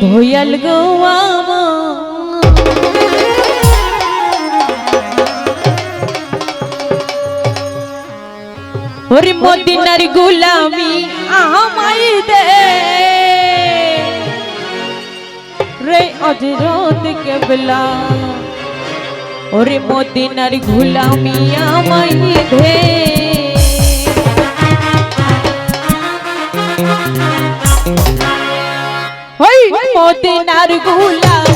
ধৈয়াল গো ওর মদিনার গুলামি আমায় দে। রে অজরত কেবলা। ওরে মদিনার গুলামি আমাই দে। হই মদিনারগুলা